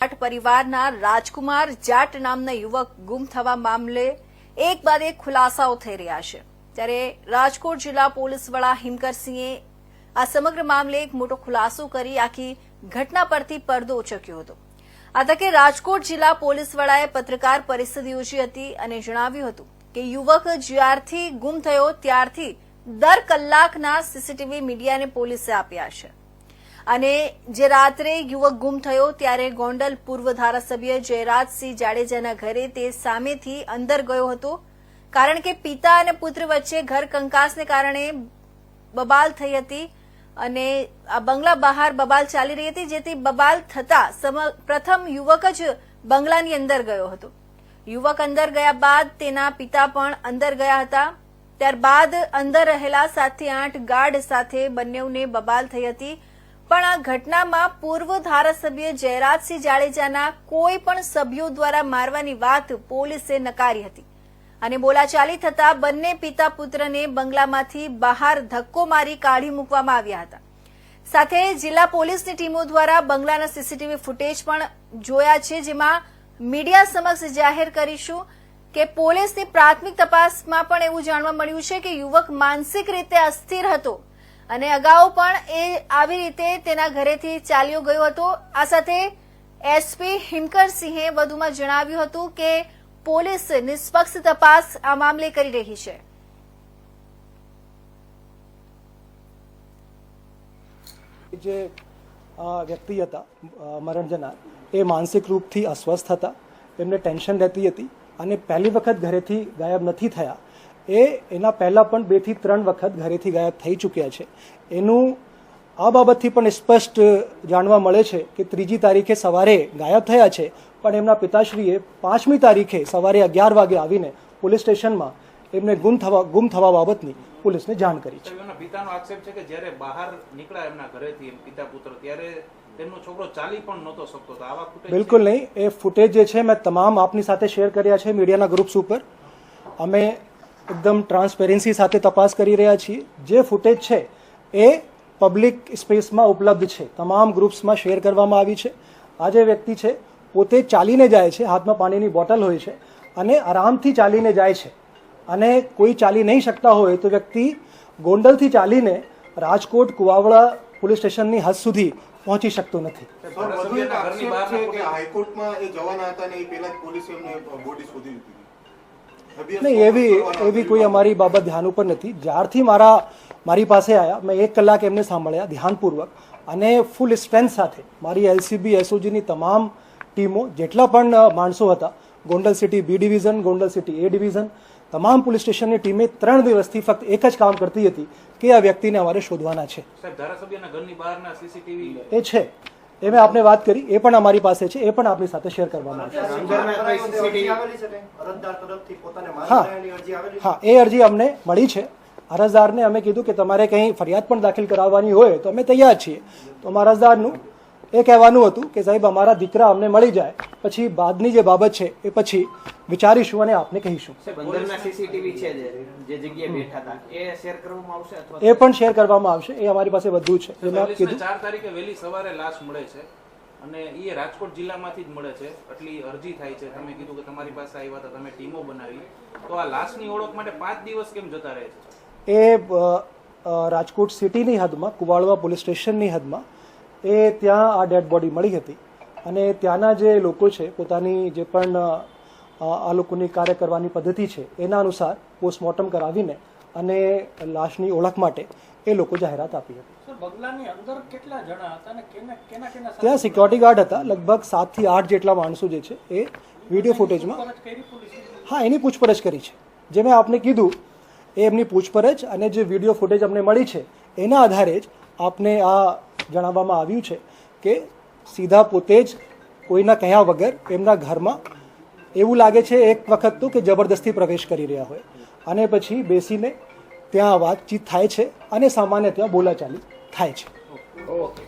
જાટ પરિવારના રાજકુમાર જાટ નામના યુવક ગુમ થવા મામલે એક બાદ એક ખુલાસાઓ થઈ રહ્યા છે. ત્યારે રાજકોટ જિલ્લા પોલીસ વડા હિમકરસિંહે આ સમગ્ર મામલે એક મોટો ખુલાસો કરી આખી ઘટના પરથી પડદો ઉચક્યો હતો. આ તકે રાજકોટ જિલ્લા પોલીસ વડાએ પત્રકાર પરિષદ યોજી હતી અને જણાવ્યું હતું કે યુવક જ્યારથી ગુમ થયો ત્યારથી દર કલાકના સીસીટીવી મીડિયાને પોલીસે આપ્યા છે. અને જે રાત્રે યુવક ગુમ થયો ત્યારે ગોંડલ પૂર્વ ધારાસભ્ય જયરાજસિંહ જાડેજાના ઘરે તે સામેથી અંદર ગયો હતો. કારણ કે પિતા અને પુત્ર વચ્ચે ઘર કંકાસને કારણે બબાલ થઈ હતી અને આ બંગલા બહાર બબાલ ચાલી રહી હતી, જેથી બબાલ થતા પ્રથમ યુવક જ બંગલાની અંદર ગયો હતો. યુવક અંદર ગયા બાદ તેના પિતા પણ અંદર ગયા હતા. ત્યારબાદ અંદર રહેલા સાતથી આઠ ગાર્ડ સાથે બંનેઓને બબાલ થઈ હતી. પણ આ ઘટનામાં પૂર્વ ધારાસભ્ય જયરાજસિંહ જાડેજાના કોઈ પણ સભ્યો દ્વારા મારવાની વાત પોલીસે નકારી હતી. અને બોલાચાલી થતા બંને પિતા પુત્રને બંગલામાંથી બહાર ધક્કો મારી કાઢી મૂકવામાં આવ્યા હતા. સાથે જિલ્લા પોલીસની ટીમો દ્વારા બંગલાના સીસીટીવી ફૂટેજ પણ જોયા છે, જેમાં મીડિયા સમક્ષ જાહેર કરીશું કે પોલીસની પ્રાથમિક તપાસમાં પણ એવું જાણવા મળ્યું છે કે યુવક માનસિક રીતે અસ્થિર હતો. અને અગાઉ પણ એ આવી રીતે તેના ઘરેથી ચાલ્યો ગયો હતો. આ સાથે એસપી હિમકરસિંહે વધુમાં જણાવ્યું હતું કે પોલીસ નિષ્પક્ષ તપાસ આ મામલે કરી રહી છે. જે વ્યક્તિ હતા મરણજનાર મરણ જનાર એ માનસિક રૂપથી અસ્વસ્થ હતા. એમને ટેન્શન રહેતી હતી અને પહેલી વખત ઘરેથી ગાયબ નથી થયા. એ એના પહેલાં પણ બેથી ત્રણ વખત ઘરેથી ગાયબ થઈ ચૂક્યા છે. એનું આ બાબતથી પણ સ્પષ્ટ જાણવા મળે છે કે ત્રીજી તારીખે સવારે ગાયબ થયા છે પણ એમના પિતાશ્રીએ પાંચમી તારીખે સવારે અગિયાર વાગે આવીને પોલીસ સ્ટેશનમાં એમને ગુમ થવા ગુમ થવા બાબતની પોલીસને જાણ કરી છે. પિતાનો આક્ષેપ છે કે જ્યારે બહાર નીકળ્યા એમના ઘરેથી એમ પિતા પુત્ર ત્યારે તેમનો છોકરો ચાલી પણ નહોતો શકતો. તો આવા ફૂટેજ બિલકુલ નહીં. એ ફૂટેજ જે છે મેં તમામ આપની સાથે શેર કર્યા છે મીડિયાના ગ્રુપ્સ ઉપર. અમે એકદમ ટ્રાન્સપેરન્સી સાથે તપાસ કરી રહ્યા છીએ. જે ફૂટેજ છે, એ પબ્લિક સ્પેસમાં ઉપલબ્ધ છે. તમામ ગ્રુપ્સમાં શેર કરવામાં આવી છે. આ જે વ્યક્તિ છે, પોતે ચાલીને જાય છે, હાથમાં પાણીની બોટલ હોય છે અને આરામથી ચાલીને જાય છે. અને કોઈ ચાલી નહીં શકતા હોય તો વ્યક્તિ ગોંડલથી ચાલીને રાજકોટ કુવાવડા પોલીસ સ્ટેશનની હદ સુધી પહોંચી શકતો નથી. હાઈકોર્ટમાં જવાના હતા પોલીસે એમને બોડી શોધી લીધી. નહીં એવી એવી કોઈ અમારી બાબત ધ્યાન ઉપર નથી. જ્યારથી મારા મારી પાસે આવ્યા મેં એક કલાક એમને સાંભળ્યા ધ્યાનપૂર્વક. અને ફૂલ સ્ટ્રેન્થ સાથે મારી એલસીબી એસઓજીની તમામ ટીમો જેટલા પણ માણસો હતા Gondal city B division Gondal city A division તમામ પોલીસ સ્ટેશનની ટીમે ત્રણ દિવસથી ફક્ત એક જ કામ કરતી હતી કે આ વ્યક્તિને અમારે શોધવાના છે. એ છે. એ મેં આપને વાત કરી, એ પણ અમારી પાસે છે, એ પણ આપની સાથે શેર કરવામાં આવશે. હા હા, એ અરજી અમને મળી છે. અરજદારને અમે કીધું કે તમારે કંઈ ફરિયાદ પણ દાખલ કરાવવાની હોય તો અમે તૈયાર છીએ. તો અમારા એ કહેવાનું હતું કે સાહેબ અમારા દીકરા અમને મળી જાય પછી બાદની જે બાબત છે એ પછી વિચારીશું અને આપને કહીશું. અંદરના સીસીટીવી છે જે જે જગ્યાએ બેઠા હતા એ શેર કરવામાં આવશે અથવા એ પણ શેર કરવામાં આવશે એ અમારી પાસે બધું છે. જે મેં કીધું ચાર તારીખે વહેલી સવારે લાશ મળે છે અને એ રાજકોટ જિલ્લામાંથી જ મળે છે. એટલી અરજી થાય છે. તમે કીધું કે તમારી પાસે આવ્યા હતા તમે ટીમો બનાવી. તો આ લાશની ઓળખ માટે પાંચ દિવસ કેમ જતા રહે છે? એ રાજકોટ સિટીની હદમાં કુવાડવા પોલીસ સ્ટેશનની હદમાં એ ત્યાં આ ડેડ બોડી મળી હતી. અને ત્યાંના જે લોકો છે પોતાની જે પણ આ લોકોની કાર્ય કરવાની પદ્ધતિ છે એના અનુસાર પોસ્ટમોર્ટમ કરાવીને અને લાશની ઓળખ માટે એ લોકો જાહેરાત આપી હતી. ત્યાં સિક્યોરિટી ગાર્ડ હતા લગભગ સાતથી આઠ જેટલા માણસો જે છે એ વીડિયો ફૂટેજમાં હા એની પૂછપરછ કરી છે. જે મેં આપને કીધું એ એમની પૂછપરછ અને જે વીડિયો ફૂટેજ અમને મળી છે એના આધારે જ આપને આ જણાવવામાં આવ્યું છે કે સીધા પોતે જ કોઈના કહ્યા વગર એમના ઘરમાં એવું લાગે છે એક વખત તો કે જબરદસ્તી પ્રવેશ કરી રહ્યા હોય. અને પછી બેસીને ત્યાં વાતચીત થાય છે અને સામાન્ય ત્યાં બોલાચાલી થાય છે. ઓકે.